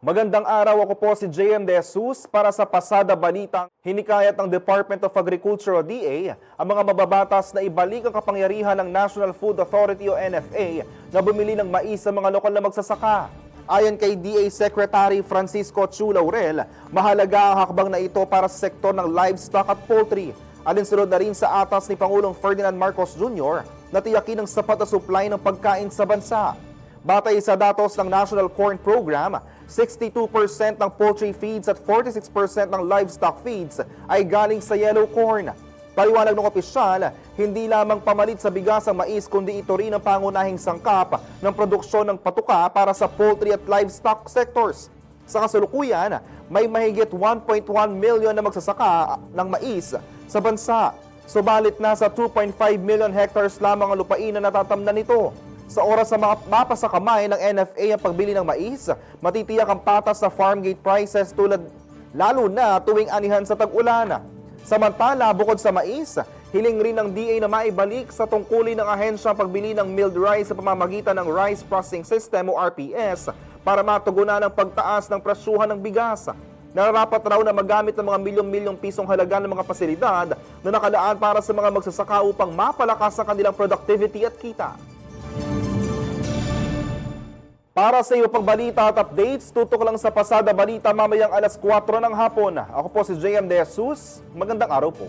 Magandang araw ako po si JM De Jesus para sa Pasada Balita. Hinikayat ng Department of Agriculture o DA ang mga mababatas na ibalik ang kapangyarihan ng National Food Authority o NFA na bumili ng mais sa mga lokal na magsasaka. Ayon kay DA Secretary Francisco Chu Laurel, mahalaga ang hakbang na ito para sa sektor ng livestock at poultry. Alinsunod na rin sa atas ni Pangulong Ferdinand Marcos Jr. na tiyakin ang sapat na supply ng pagkain sa bansa. Batay sa datos ng National Corn Program, 62% ng poultry feeds at 46% ng livestock feeds ay galing sa yellow corn. Paliwanag ng opisyal, hindi lamang pamalit sa bigas ang mais kundi ito rin ang pangunahing sangkap ng produksyon ng patuka para sa poultry at livestock sectors. Sa kasalukuyan, may mahigit 1.1 million na magsasaka ng mais sa bansa. Subalit na sa 2.5 million hectares lamang ang lupain na natatamnan nito. Sa oras na ma- mapa sa kamay ng NFA ang pagbili ng mais, matitiyak ang patas sa farm gate prices tulad lalo na tuwing anihan sa tag-ulan. Samantala, bukod sa mais, hiling rin ng DA na maibalik sa tungkulin ng ahensya ang pagbili ng milled rice sa pamamagitan ng Rice Processing System o RPS para matugunan ang pagtaas ng presyuhan ng bigas. Nararapat raw na magamit ng mga milyong-milyong pisong halaga ng mga pasilidad na nakalaan para sa mga magsasaka upang mapalakas ang kanilang productivity at kita. Para sa iyo pang balita at updates, tutok lang sa Pasada Balita mamayang alas 4 ng hapon. Ako po si JM De Jesus. Magandang araw po.